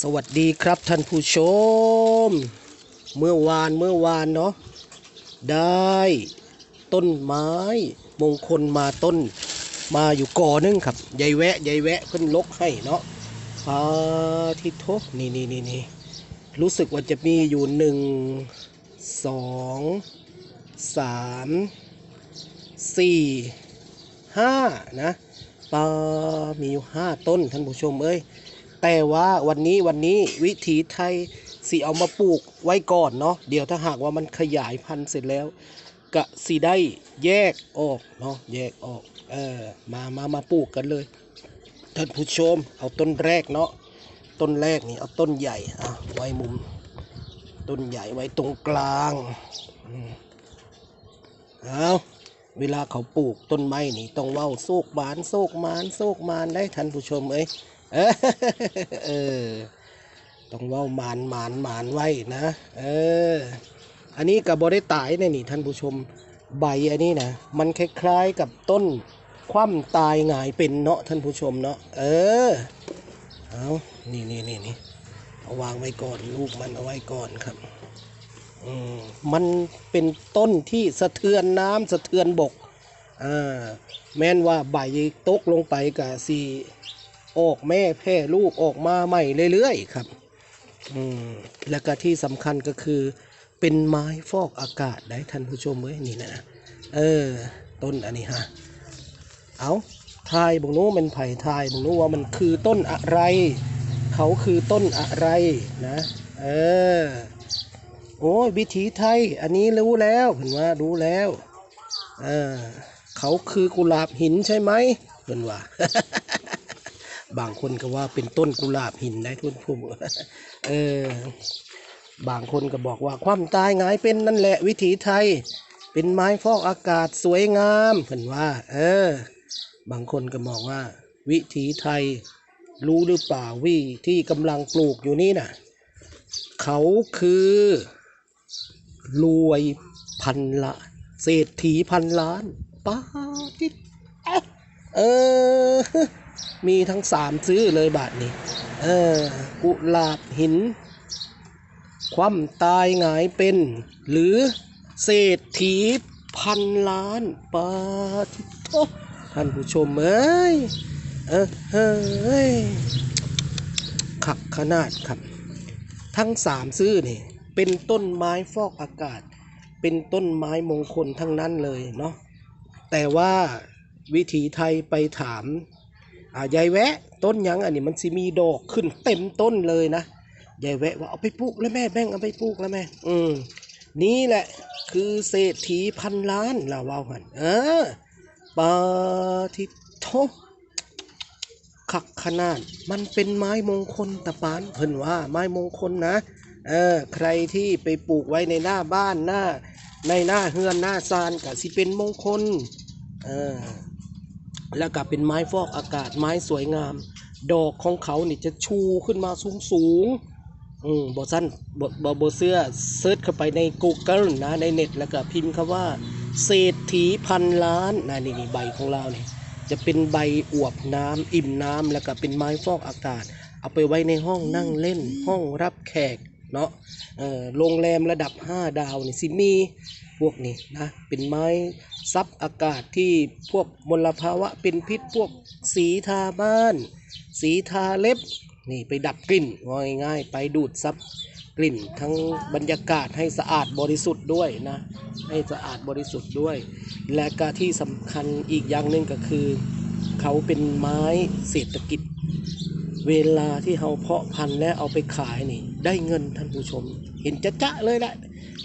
สวัสดีครับท่านผู้ชม เมื่อวานเมื่อวานเนาะได้ต้นไม้มงคลมาต้น มาอยู่ก่อนึงครับยายแวะยายแวะเพิ่นลกให้เนาะอาทิโทนี่นี่นี่นี่รู้สึกว่าจะมีอยู่หนึ่งสองสามสี่ห้านะปามีอยู่ห้าต้นท่านผู้ชมเอ้ย แต่ว่าวันนี้วันนี้วิถีไทยสิเอามาปลูกไว้ก่อนเนาะเดี๋ยวถ้าหากว่ามันขยายพันธุ์เสร็จแล้วกะสิได้แยกออกเนาะแยกออกเออมามามาปลูกกันเลยท่านผู้ชมเอาต้นแรกเนาะต้นแรกนี่เอาต้นใหญ่อะไว้มุม ต้นใหญ่ไว้ตรงกลางเอาเวลาเขาปลูกต้นไม้นี่ต้องเว้าโซกบานโซกมานโซกมานได้ท่านผู้ชมเอ้ย เออต้องว่ามานมานมานไว้นะ เออ อันนี้กับบได้ตายเนี่ยนี่ท่านผู้ชมใบอันนี้นะมันคล้ายๆกับต้นคว่ำตายหงายเป็นเนาะท่านผู้ชมเนาะเออเอานี่นี่นี่นี่เอาวางไว้ก่อนลูกมันเอาไว้ก่อนครับอืมมันเป็นต้นที่สะเทือนน้ำสะเทือนบกอ่าแม้นว่าใบตกลงไปกับสี ออกแม่แพร่ลูกออกมาใหม่เรื่อยๆครับอืมแล้วก็ที่สำคัญก็คือ เป็นไม้ฟอกอากาศได้ท่านผู้ชมเว้ยนี่นะเออ ต้นอันนี้ฮะเอาทายบงนู้มันไผ่ทายบงนู้ว่ามันคือต้นอะไร เขาคือต้นอะไรนะ เออ โอ้ยวิถีไทย อันนี้รู้แล้วเห็นว่ารู้แล้วเออเขาคือกุหลาบหินใช่ไหมเห็นว่า บางคนก็ว่าเป็นต้นกุหลาบหินได้ทุนผู้เออบางคนก็บอกว่าความตายงายเป็นนั่นแหละวิถีไทย เป็นไม้ฟอกอากาศสวยงามเห็นว่า เออ บางคนก็มองว่า วิถีไทย รู้หรือเปล่าวิที่กำลังปลูกอยู่นี่น่ะ เขาคือ รวยพันละเศรษฐีพันล้านป้าทิดเออ มีทั้งสามซื้อเลยบาทนี้ เออ กุหลาบหิน คว่ำตายหงายเป็น หรือเศรษฐีพันล้านปาทิโตท่านผู้ชมเอ้ย เออเฮ้ยขักขนาดครับ ทั้งสามซื้อนี่ เป็นต้นไม้ฟอกอากาศ เป็นต้นไม้มงคลทั้งนั้นเลยเนาะแต่ว่าวิถีไทยไปถาม อ่ายายแวะ ต้นยังอันนี้มันสิมีดอกขึ้นเต็มต้นเลยนะยายแวะว่าเอาไปปลูกแล้วแม่แบ่งเอาไปปลูกแล้วแม่ อืมนี่แหละ คือเศรษฐีพันล้านเราว่ากันเออปาทิโทขักขนาด มันเป็นไม้มงคลตะปานเพิ่นว่าไม้มงคลนะเออใครที่ไปปลูกไว้ในหน้าบ้านหน้า ในหน้าเฮือนหน้าซานก็สิเป็นมงคล เออ แล้วก็เป็นไม้ฟอกอากาศไม้สวยงาม ดอกของเขานี่จะชูขึ้นมาสูงสูงๆอืมบอสั้นบอบอบเสื้อเซิร์ชเข้าไปใน Google นะในเน็ตแล้วก็พิมพ์คำว่า เศรษฐีพันล้านนะนี่นี่ใบของเราเนี่ยจะเป็นใบอวบน้ำอิ่มน้ำแล้วก็เป็นไม้ฟอกอากาศ เอาไปไว้ในห้องนั่งเล่น ห้องรับแขก เนาะโรงแรมระดับ 5 ดาวนี่สิมีพวกนี้นะเป็นไม้ซับอากาศที่พวกมลภาวะเป็นพิษพวกสีทาบ้าน สีทาเล็บนี่ไปดับกลิ่นว่าง่ายๆไปดูดซับกลิ่นทั้งบรรยากาศให้สะอาดบริสุทธิ์ด้วยนะให้สะอาดบริสุทธิ์ด้วย และก็ที่สำคัญอีกอย่างหนึ่งก็คือ เขาเป็นไม้เศรษฐกิจ เวลาที่เราเพาะพันธุ์และเอาไปขายนี่ ได้เงินท่านผู้ชม เห็นจะจะๆเลยแหละ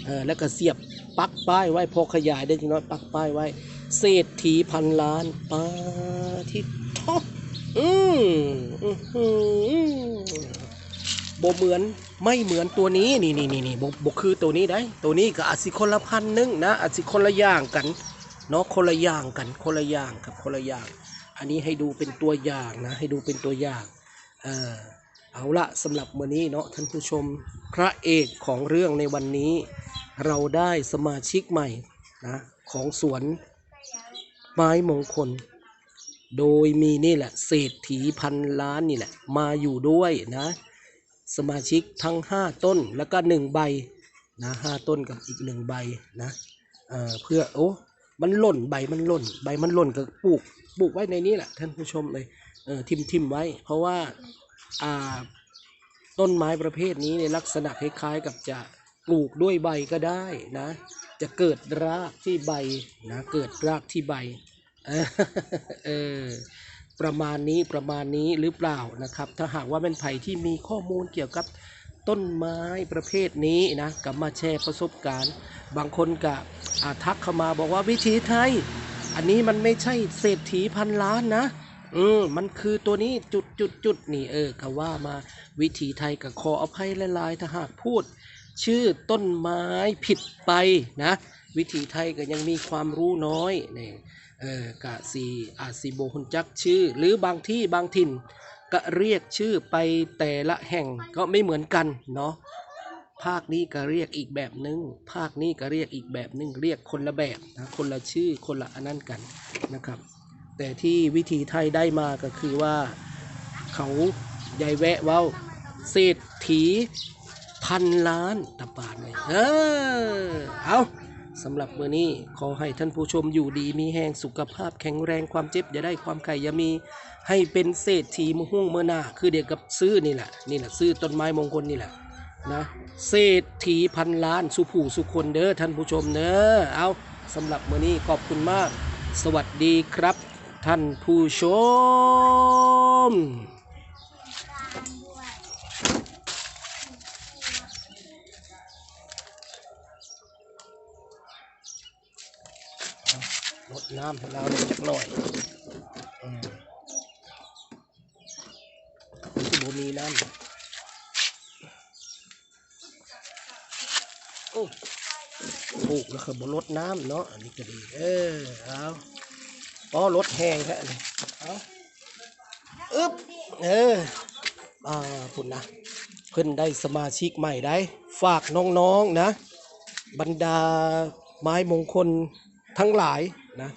เออแล้วก็เสียบปักป้ายไว้พอขยายได้จริงน้อยปักป้ายไว้ เศรษฐีพันล้านปาทิทออืมอื้อหือบ่เหมือนไม่เหมือนตัวนี้นี่นี่นี่นี่บบคือตัวนี้ได้ ตัวนี้ก็อาจสิคนละพันหนึงนะอาจสิคนละอย่างกันเนาะคนละอย่างกันคนละอย่างครับคนละอย่าง อันนี้ให้ดูเป็นตัวอย่างนะ ให้ดูเป็นตัวอย่าง ออเอาละสำหรับวันนี้เนาะท่านผู้ชมพระเอกของเรื่องในวันนี้ เราได้สมาชิกใหม่นะของสวนไม้มงคล โดยมีนี่แหละเศรษฐีพันล้านนี่แหละ มาอยู่ด้วยนะ สมาชิกทั้ง 5 ต้นแล้วก็ 1 ใบนะห้าต้นกับอีก 1 ใบนะเอ่อเพื่อโอ้มันหล่นใบมันหล่น ใบมันหล่นก็ปลูกปลูกไว้ในนี้แหละท่านผู้ชมเลย เออทิมทิมไว้ เพราะว่าอ่าต้นไม้ประเภทนี้ในลักษณะคล้ายๆกับจะปลูกด้วยใบก็ได้นะ จะเกิดรากที่ใบนะเกิดรากที่ใบเออประมาณนี้ประมาณนี้หรือเปล่านะครับ ถ้าหากว่าเป็นไผ่ที่มีข้อมูลเกี่ยวกับต้นไม้ประเภทนี้นะกลับมาแชร์ประสบการณ์ บางคนก็อาทักเข้ามาบอกว่าวิธีไทย อันนี้มันไม่ใช่เศรษฐีพันล้านนะ อืมมันคือตัวนี้จุดจุดจุดนี่เออก็ว่ามาวิธีไทยกับขออภัยหลายๆถ้าหากพูด ชื่อต้นไม้ผิดไปนะ วิธีไทยก็ยังมีความรู้น้อยนี่เออกะสีอาจสีโบหุนจักชื่อ หรือบางที่บางถิ่นก็เรียกชื่อไปแต่ละแห่งก็ไม่เหมือนกันเนาะภาคนี้ก็เรียกอีกแบบหนึง่งภาคนี้ก็เรียกอีกแบบหนึง่งเรียกคนละแบบนะคนละชื่อคนละอันนั้นกันนะครับ แต่ที่วิธีไทยได้มาก็คือว่าเขายายแวะเว้าเศรษฐีพันล้านตะปานเลยเออเอาสำหรับเมื่อนี้ขอให้ท่านผู้ชมอยู่ดีมีแห้งสุขภาพแข็งแรงความเจ็บ อย่าได้ความไข่อย่ามีให้เป็นเศรษฐีมหุ่งเมื่อหน้า คือเดียวกับซื้อนี่แหละนี่แหละซื้อต้นไม้มงคลนี่แหละนะเศรษฐีพันล้านสุผู้สุคนเด้อท่านผู้ชมเด้อเอาสำหรับเมื่อนี้ขอบคุณมาก สวัสดีครับ ท่านผู้ชม ลดน้ำให้เราเลยจักหน่อยอืมมันจะบ่มีน้ำโอ้ถูกแล้วคือบลดน้ำเนาะ อันนี้ก็ดี เออ เอา ป้อลดแห้งแค่นี้เอาอึ๊บเอออ่าคุณนะ เพิ่นได้สมาชิกใหม่ได้ ฝากน้องๆนะ บรรดาไม้มงคลทั้งหลายนะ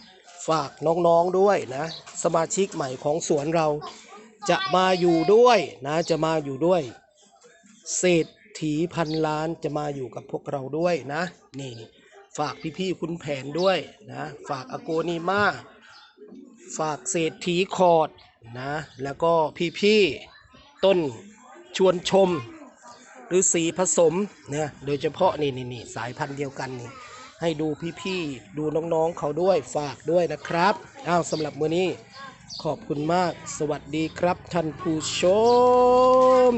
ฝากน้องๆด้วยนะ สมาชิกใหม่ของสวนเราจะมาอยู่ด้วยนะจะมาอยู่ด้วยเศรษฐีพันล้านจะมาอยู่กับพวกเราด้วยนะ นี่ฝากพี่ๆคุณแผนด้วยนะ ฝากอโกนีมา ฝากเศรษฐีคอร์ดนะ แล้วก็พี่ๆต้นชวนชมหรือสีผสมนะโดยเฉพาะนี่นี่นสายพันธุ์เดียวกันนี่ ให้ดูพี่ๆ ดูน้องๆเขาด้วยฝากด้วยนะครับอ้าวสำหรับมื้อนี้ขอบคุณมาก สวัสดีครับท่านผู้ชม